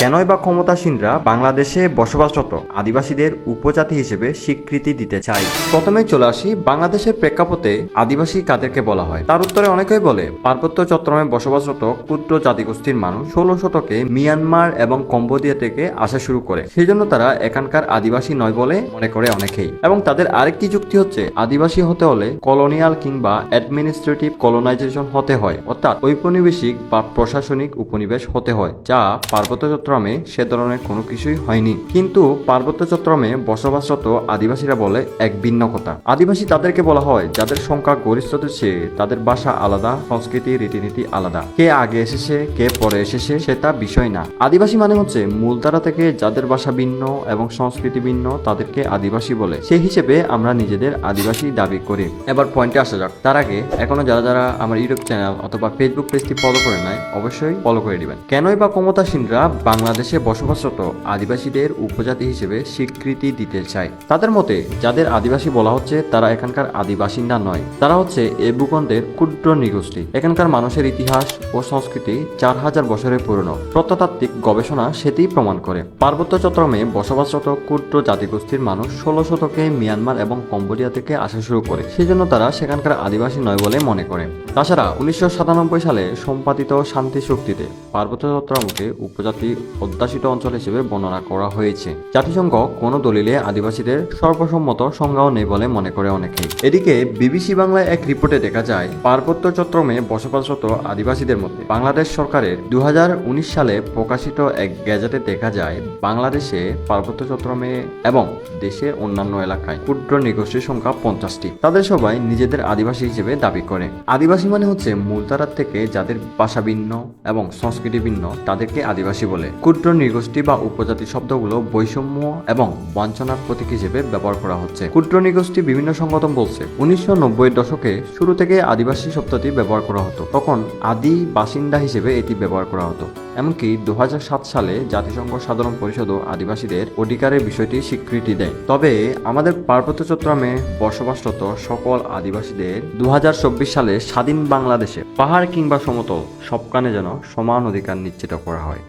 কেনই বা ক্ষমতাসীনরা বাংলাদেশে বসবাসরত আদিবাসীদের উপজাতি হিসেবে স্বীকৃতি দিতে চায়? প্রথমে চলে আসি বাংলাদেশের প্রেক্ষাপটে আদিবাসী কাদেরকে বলা হয়। তার উত্তরে অনেকেই বলে, পার্বত্য চট্টগ্রামে বসবাসরত ক্ষুদ্র জাতিগোষ্ঠীর মানুষ ষোলো শতকে মিয়ানমার এবং কম্বোডিয়া থেকে আসা শুরু করে। সেই জন্য তারা এখানকার আদিবাসী নয় বলে মনে করে অনেকেই। এবং তাদের আরেকটি যুক্তি হচ্ছে, আদিবাসী হতে হলে কলোনিয়াল কিংবা অ্যাডমিনিস্ট্রেটিভ কলোনাইজেশন হতে হয়। অর্থাৎ ঔপনিবেশিক বা প্রশাসনিক উপনিবেশ হতে হয়, যা পার্বত্য চট্টগ্রামে সে ধরনের কোনো কিছুই হয়নি। কিন্তু পার্বত্য চট্টগ্রামে বসবাসরত আদিবাসীরা বলে এক ভিন্ন কথা। আদিবাসী তাদেরকে বলা হয় যাদের সংখ্যা গরিষ্ঠদের চেয়ে তাদের ভাষা আলাদা, সংস্কৃতি, রীতিনীতি আলাদা। কে আগে এসেছে, কে পরে এসেছে সেটা বিষয় না। আদিবাসী মানে হচ্ছে মূলধারা থেকে যাদের ভাষা ভিন্ন এবং সংস্কৃতি ভিন্ন তাদেরকে আদিবাসী বলে। সেই হিসেবে আমরা নিজেদের আদিবাসী দাবি করি। এবার পয়েন্টে আসা যাক। তার আগে এখনও যারা যারা আমার ইউটিউব চ্যানেল অথবা ফেসবুক পেজটি ফলো করে নেয় অবশ্যই ফলো করে দিবেন। কেনই বা ক্ষমতাসীনরা বাংলাদেশে বসবাসরত আদিবাসীদের উপজাতি হিসেবে স্বীকৃতি দিতে চায়। তাদের মতে, যাদের আদিবাসী বলা হচ্ছে, তারা এখানকার আদিবাসিন্দা নয়। তারা হচ্ছে এ ভূখণ্ডের ক্ষুদ্র নৃগোষ্ঠী। এখানকার মানুষের ইতিহাস ও সংস্কৃতি চার হাজার বছরের পুরনো। প্রত্নতাত্ত্বিক গবেষণা সেটিই প্রমাণ করে। পার্বত্য চট্টগ্রামে বসবাসরত ক্ষুদ্র জাতিগোষ্ঠীর মানুষ ষোলো শতকে মিয়ানমার এবং কম্বোডিয়া থেকে আসা শুরু করে। সেই জন্য তারা সেখানকার আদিবাসী নয় বলে মনে করে। তাছাড়া উনিশশো সাতানব্বই সালে সম্পাদিত শান্তি চুক্তিতে পার্বত্য চট্টগ্রামকে উপজাতি অধ্যাসিত অঞ্চল হিসেবে বর্ণনা করা হয়েছে। জাতিসংঘ কোনো দলিলে আদিবাসীদের সর্বসম্মত সংজ্ঞাও নেই বলে মনে করে অনেকে। এদিকে, বিবিসি বাংলায় এক রিপোর্টে দেখা যায়, পার্বত্য চট্টগ্রামে বসবাসরত আদিবাসীদের মধ্যে বাংলাদেশ সরকারের দু হাজার উনিশ সালে প্রকাশিত এক গ্যাজেটে দেখা যায়, বাংলাদেশে পার্বত্য চট্টগ্রামে এবং দেশের অন্যান্য এলাকায় ক্ষুদ্র নৃগোষ্ঠীর সংখ্যা পঞ্চাশটি। তাদের সবাই নিজেদের আদিবাসী হিসেবে দাবি করে। আদিবাসী মানে হচ্ছে মূলধারার থেকে যাদের ভাষা ভিন্ন এবং সংস্কৃতি ভিন্ন, তাদেরকে আদিবাসী বলে। ক্ষুদ্র নৃগোষ্ঠী বা উপজাতি শব্দগুলো বৈষম্য এবং বঞ্চনার প্রতীক হিসেবে ব্যবহার করা হচ্ছে। ক্ষুদ্র নৃগোষ্ঠী বিভিন্ন সংগঠন বলছে, উনিশশো নব্বই দশকে শুরু থেকে আদিবাসী শব্দটি ব্যবহার করা হতো। তখন আদি বাসিন্দা হিসেবে এটি ব্যবহার করা হতো। এমনকি দু হাজার সাত সালে জাতিসংঘ সাধারণ পরিষদও আদিবাসীদের অধিকারের বিষয়টি স্বীকৃতি দেয়। তবে আমাদের পার্বত্য চট্টগ্রামে বসবাসরত সকল আদিবাসীদের দু হাজার চব্বিশ সালে স্বাধীন বাংলাদেশে পাহাড় কিংবা সমতল সবখানে যেন সমান অধিকার নিশ্চিত করা হয়।